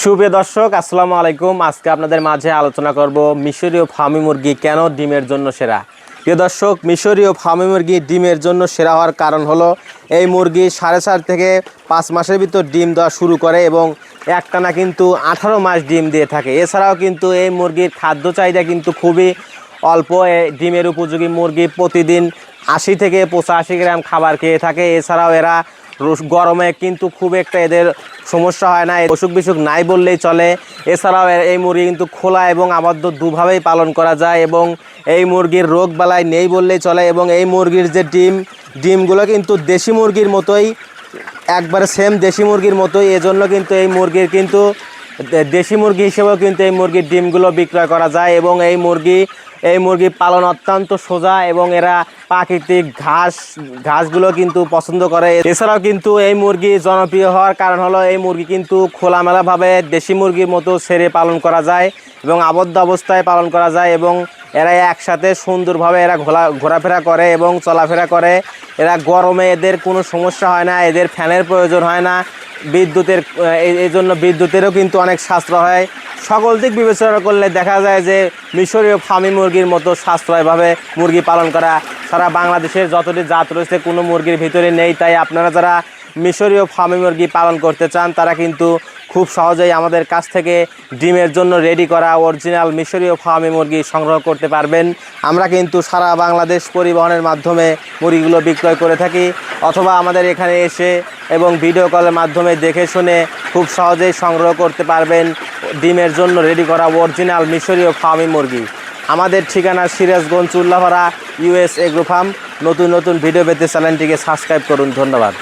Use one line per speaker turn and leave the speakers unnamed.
সুপ্রিয় দর্শক, আসসালামু আলাইকুম। আজকে আপনাদের মাঝে আলোচনা করব মিশরীয় ফার্মি মুরগি কেন ডিমের জন্য সেরা? প্রিয় দর্শক মিশরীয় ফার্মি মুরগি ডিমের জন্য সেরা হওয়ার কারণ হলো, এই মুরগি সাড়ে চার থেকে পাঁচ মাসের ভিতর ডিম দেওয়া শুরু করে এবং একটানা কিন্তু আঠারো মাস ডিম দিয়ে থাকে। এছাড়াও কিন্তু এই মুরগির খাদ্য চাহিদা কিন্তু খুবই অল্প। ডিমের উপযোগী মুরগি প্রতিদিন আশি থেকে পঁচাশি গ্রাম খাবার খেয়ে থাকে। এছাড়াও এরা গরমে কিন্তু খুব একটা এদের সমস্যা হয় না অসুখ বিসুখ নাই বললেই চলে। এছাড়াও এই মুরগি কিন্তু খোলা এবং আবদ্ধ দুভাবেই পালন করা যায় এবং এই মুরগির রোগ বালাই নেই বললেই চলে এবং এই মুরগির যে ডিম, ডিমগুলো কিন্তু দেশি মুরগির মতোই, একবারে সেম দেশি মুরগির মতোই, এজন্য কিন্তু এই মুরগির কিন্তু দেশি মুরগি হিসেবেও কিন্তু এই মুরগির ডিমগুলো বিক্রয় করা যায় এবং এই মুরগি এই মুরগি পালন অত্যন্ত সোজা এবং এরা প্রাকৃতিক ঘাস, ঘাসগুলো কিন্তু পছন্দ করে। এছাড়াও কিন্তু এই মুরগি জনপ্রিয় হওয়ার কারণ হলো এই মুরগি কিন্তু খোলামেলাভাবে দেশি মুরগির মতো ছেড়ে পালন করা যায় এবং আবদ্ধ অবস্থায় পালন করা যায় এবং এরা একসাথে সুন্দরভাবে এরা ঘোলা, ঘোরাফেরা করে এবং চলাফেরা করে। এরা গরমে এদের কোনো সমস্যা হয় না, এদের ফ্যানের প্রয়োজন হয় না। বিদ্যুতের এই- জন্য বিদ্যুতেরও কিন্তু অনেক সাশ্রয় হয়। সকল দিক বিবেচনা করলে দেখা যায় যে মিশরীয় ফার্মি মুরগির মতো সাশ্রয়ভাবে মুরগি পালন করা সারা বাংলাদেশের যতটি জাত রয়েছে কোনো মুরগির ভিতরে নেই। তাই আপনারা যারা মিশরীয় ফার্মি মুরগি পালন করতে চান, তারা কিন্তু খুব সহজেই আমাদের কাছ থেকে ডিমের জন্য রেডি করা অরিজিনাল মিশরীয় ফার্মি মুরগি সংগ্রহ করতে পারবেন। আমরা কিন্তু সারা বাংলাদেশ পরিবহনের মাধ্যমে মুরগিগুলো বিক্রয় করে থাকি। অথবা আমাদের এখানে এসে এবং ভিডিও কলের মাধ্যমে দেখে শুনে খুব সহজেই সংগ্রহ করতে পারবেন ডিমের জন্য রেডি করা অরিজিনাল মিশরীয় ফার্মি মুরগি। আমাদের ঠিকানা Sirajganj Ullapara US agro farm নতুন নতুন ভিডিও পেতে চ্যানেলটিকে সাবস্ক্রাইব করুন। ধন্যবাদ।